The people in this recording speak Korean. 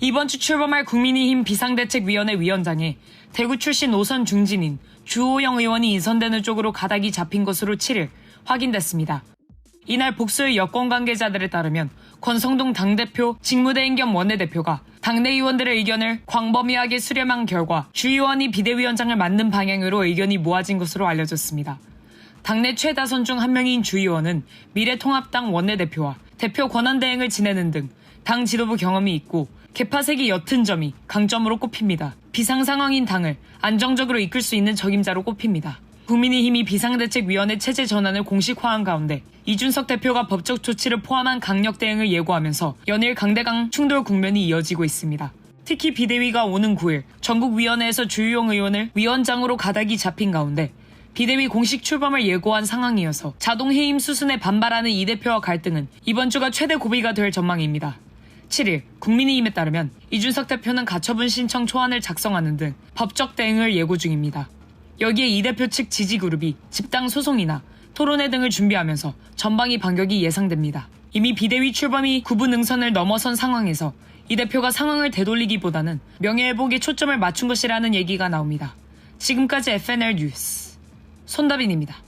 이번 주 출범할 국민의힘 비상대책위원회 위원장에 대구 출신 노선 중진인 주호영 의원이 인선되는 쪽으로 가닥이 잡힌 것으로 7일 확인됐습니다. 이날 복수의 여권 관계자들에 따르면 권성동 당대표 직무대행 겸 원내대표가 당내 의원들의 의견을 광범위하게 수렴한 결과 주 의원이 비대위원장을 맡는 방향으로 의견이 모아진 것으로 알려졌습니다. 당내 최다선 중 한 명인 주 의원은 미래통합당 원내대표와 대표 권한대행을 지내는 등 당 지도부 경험이 있고 개파색이 옅은 점이 강점으로 꼽힙니다. 비상 상황인 당을 안정적으로 이끌 수 있는 적임자로 꼽힙니다. 국민의힘이 비상대책위원회 체제 전환을 공식화한 가운데 이준석 대표가 법적 조치를 포함한 강력 대응을 예고하면서 연일 강대강 충돌 국면이 이어지고 있습니다. 특히 비대위가 오는 9일 전국위원회에서 주유용 의원을 위원장으로 가닥이 잡힌 가운데 비대위 공식 출범을 예고한 상황이어서 자동 해임 수순에 반발하는 이 대표와 갈등은 이번 주가 최대 고비가 될 전망입니다. 7일 국민의힘에 따르면 이준석 대표는 가처분 신청 초안을 작성하는 등 법적 대응을 예고 중입니다. 여기에 이 대표 측 지지그룹이 집당 소송이나 토론회 등을 준비하면서 전방위 반격이 예상됩니다. 이미 비대위 출범이 구분 능선을 넘어선 상황에서 이 대표가 상황을 되돌리기보다는 명예회복에 초점을 맞춘 것이라는 얘기가 나옵니다. 지금까지 FNL 뉴스 손다빈입니다.